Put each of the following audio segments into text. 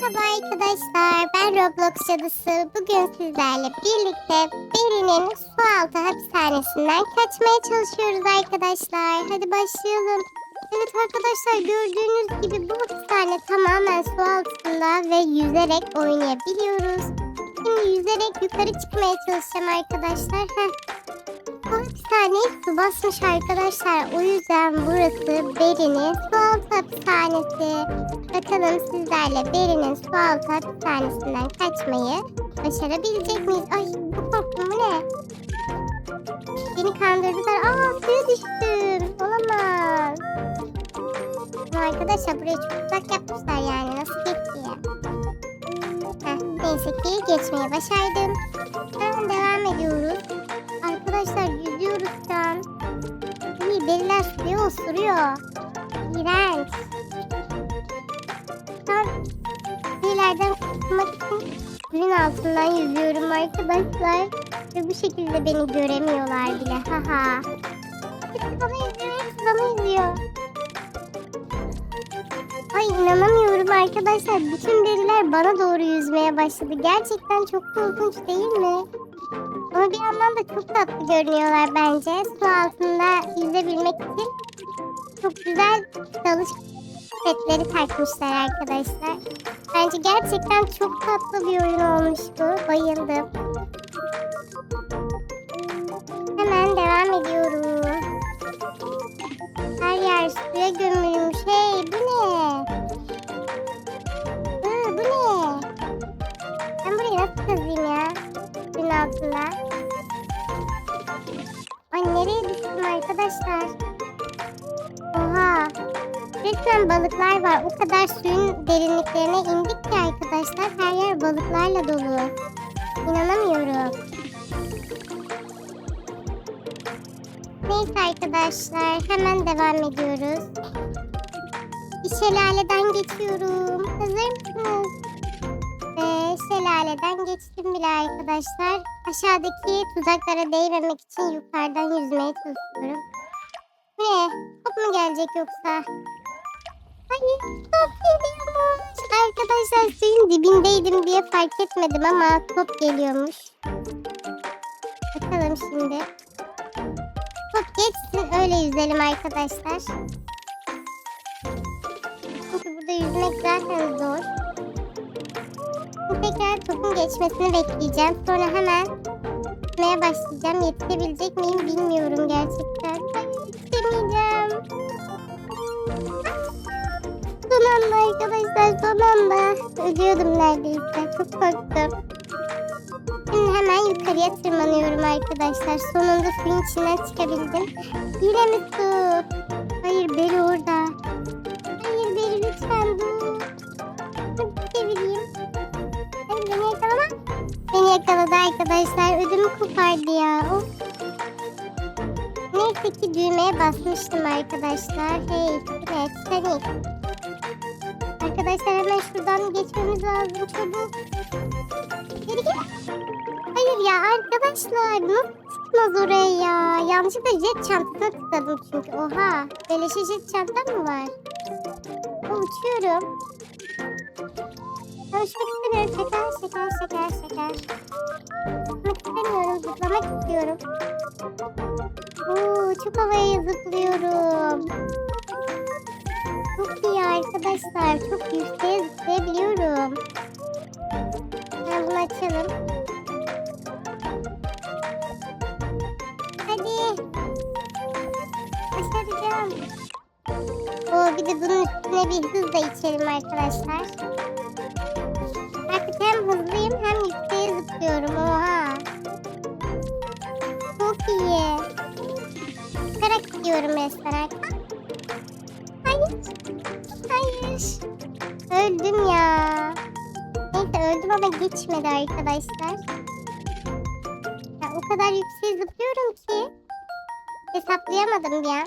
Merhaba arkadaşlar, ben Roblox cadısı. Bugün sizlerle birlikte Beri'nin su altı hapishanesinden kaçmaya çalışıyoruz arkadaşlar. Hadi başlayalım. Evet arkadaşlar gördüğünüz gibi bu hapishane tamamen su altında ve yüzerek oynayabiliyoruz. Şimdi yüzerek yukarı çıkmaya çalışacağım arkadaşlar. Heh. Bu hapishaneyi su basmış arkadaşlar. O yüzden burası Beri'nin su altı hapishanesi. Bakalım sizlerle Beri'nin su altı hapishanesinden kaçmayı başarabilecek miyiz? Ay bu korktum bu ne? Beni kandırdılar. Aa suya düştüm. Olamaz. Ama arkadaşlar buraya çok uzak yapmışlar yani. Nasıl geçeyim? Heh, neyse ki geçmeyi başardım. Hemen devam ediyoruz. Arkadaşlar yüzüyoruz şu an. İyi beriler suya osuruyor. İğrenç. Suyun altından yüzüyorum arkadaşlar. Ve bu şekilde beni göremiyorlar bile. Haha. Hepsi bana yüzüyor. Bana yüzüyor. Ay inanamıyorum arkadaşlar. Bütün beriler bana doğru yüzmeye başladı. Gerçekten çok korkunç değil mi? Ama bir yandan da çok tatlı görünüyorlar bence. Su altında yüzebilmek için çok güzel dalış setleri takmışlar arkadaşlar. Bence gerçekten çok tatlı bir oyun olmuş bu. Bayıldım. Resmen balıklar var. O kadar suyun derinliklerine indik ki arkadaşlar. Her yer balıklarla dolu. İnanamıyorum. Neyse arkadaşlar hemen devam ediyoruz. Bir şelaleden geçiyorum. Hazır mısınız? Ve şelaleden geçtim bile arkadaşlar. Aşağıdaki tuzaklara değmemek için yukarıdan yüzmeye çalışıyorum. Ne? Top mu gelecek yoksa? Arkadaşlar suyun dibindeydim diye fark etmedim ama top geliyormuş. Bakalım şimdi. Top geçsin öyle yüzelim arkadaşlar. Çünkü burada yüzmek zaten zor. Tekrar topun geçmesini bekleyeceğim. Sonra hemen yüzmeye başlayacağım. Yetişebilecek miyim bilmiyorum gerçekten. Yetişemeyeceğim. Anda arkadaşlar son anda. Ölüyordum neredeyse. Çok korktum. Şimdi hemen yukarıya tırmanıyorum arkadaşlar. Sonunda suyun içinden çıkabildim. Yine mi su? Hayır Beri orada. Hayır Beri lütfen dur. Hadi çevireyim. Hayır beni yakalama. Beni yakaladı arkadaşlar. Ödümü kopardı ya. Of. Neyse ki düğmeye basmıştım arkadaşlar. Hey, evet, Titanic. Arkadaşlar hemen şuradan geçmemiz lazım çabuk. Geri gel. Hayır ya arkadaşlar nasıl çıkmaz oraya ya? Yanlışlıkla jet çantasına tıkladım çünkü. Oha. Beleşe jet çantam mı var? O uçuyorum. Ben uçmak istemiyorum. Şeker şeker şeker şeker. Uçmak istemiyorum. Zıplamak istiyorum. Oo, çok havaya zıplıyorum. Çok iyi arkadaşlar. Çok yükseğe zıplayabiliyorum. Ben bunu açalım. Hadi. Başaracağım. Oo, bir de bunun üstüne bir hız da içelim arkadaşlar. Artık hem hızlıyım hem yükseğe zıplıyorum. Oha. Çok iyi. Çıkarak gidiyorum resmen. Hayır. Öldüm ya. Neyse öldüm ama geçmedi arkadaşlar. Ya, o kadar yükseğe zıplıyorum ki. Hesaplayamadım bir an.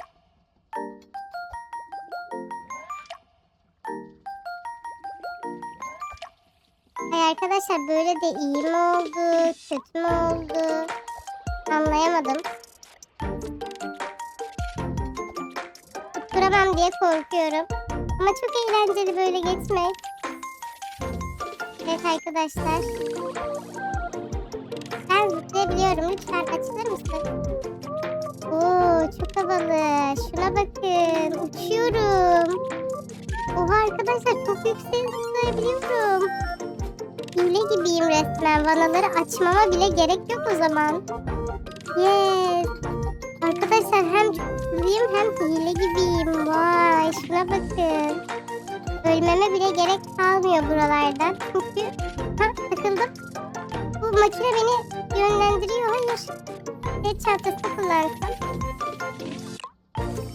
Ay arkadaşlar böyle de iyi mi oldu, kötü mü oldu? Anlayamadım. Tutturamam diye korkuyorum. Ama çok eğlenceli böyle geçmek. Evet arkadaşlar. Ben zıplayabiliyorum. Lütfen açılır mısın? Oo çok havalı. Şuna bakın. Uçuyorum. Oha arkadaşlar çok yüksek zıplayabiliyorum. Hile gibiyim resmen. Vanaları açmama bile gerek yok o zaman. Yes. Arkadaşlar hem hızlıyım hem hile gibiyim. Vay şuna bakın. Ölmeme bile gerek kalmıyor buralardan. Çünkü ha, takıldım. Bu makine beni yönlendiriyor. Hayır. Ne çantasını kullansam?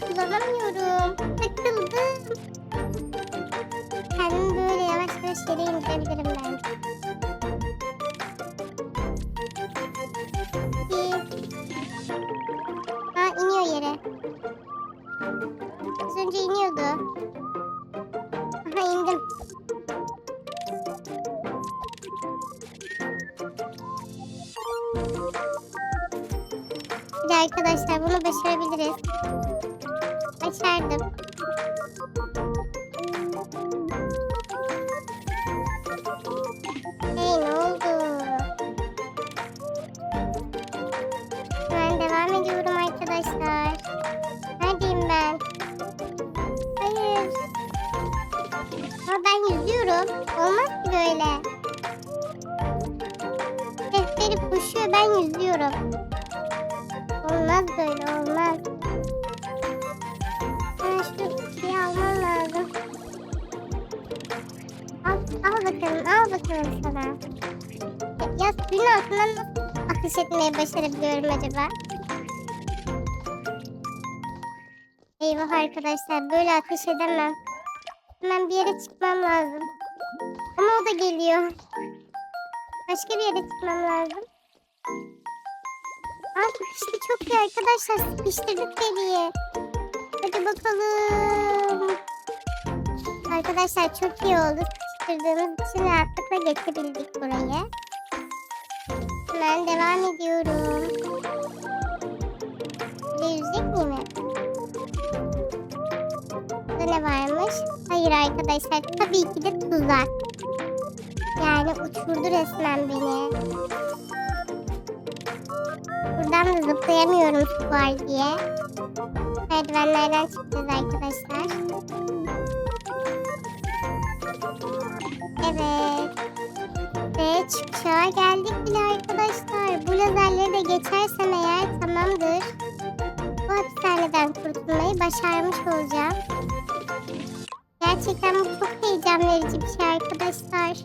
Kullanamıyorum. Takıldım. Kendimi böyle yavaş yavaş yere indirebilirim De arkadaşlar bunu başarabiliriz. Başardım. Al, al bakalım al bakalım sana. Ya, suyun altından nasıl ateş etmeyi başarabiliyorum acaba? Eyvah arkadaşlar böyle ateş edemem. Hemen bir yere çıkmam lazım. Ama o da geliyor. Başka bir yere çıkmam lazım. Aa sıkıştı çok iyi arkadaşlar. Sıkıştırdık deliği. Hadi bakalım. Arkadaşlar çok iyi oldu. Sıkıştırdığımız için rahatlıkla geçebildik burayı. Hemen devam ediyorum. Bir de yüzecek miyim? Burada ne varmış? Hayır arkadaşlar tabii ki de tuzak. Yani uçurdu resmen beni. Buradan da zıplayamıyorum su var diye. Merdivenlerden çıkacağız arkadaşlar. Evet. Ve çıkışa geldik bile arkadaşlar. Bu lazerleri de geçersem eğer tamamdır. Bu hapishaneden kurtulmayı başarmış olacağım. Gerçekten bu çok heyecan verici bir şey arkadaşlar.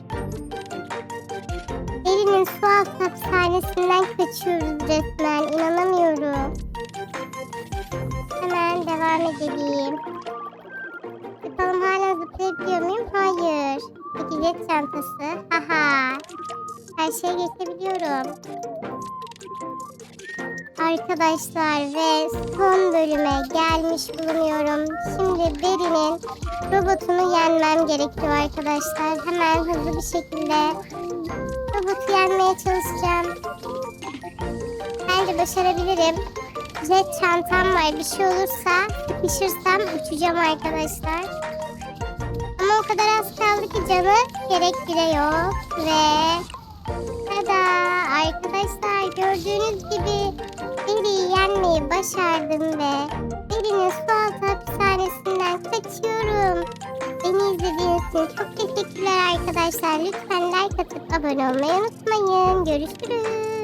Derinin su altı hapishanesinden kaçıyoruz resmen. İnanamıyorum. Hemen devam edelim. Bakalım hala zıplayabiliyor muyum? Hayır. Peki jet çantası. Haha. Her şeye geçebiliyorum. Arkadaşlar ve son bölüme gelmiş bulunuyorum. Şimdi Beri'nin robotunu yenmem gerekiyor arkadaşlar. Hemen hızlı bir şekilde robotu yenmeye çalışacağım. Bence başarabilirim. Jet çantam var. Bir şey olursa sıkışırsam uçacağım arkadaşlar. Kadar az kaldı ki canı gerek bile yok. Ve tada arkadaşlar gördüğünüz gibi Beri'yi yenmeyi başardım ve Beri'nin su altı hapishanesinden kaçıyorum. Beni izlediğiniz için çok teşekkürler arkadaşlar. Lütfen like atıp abone olmayı unutmayın. Görüşürüz.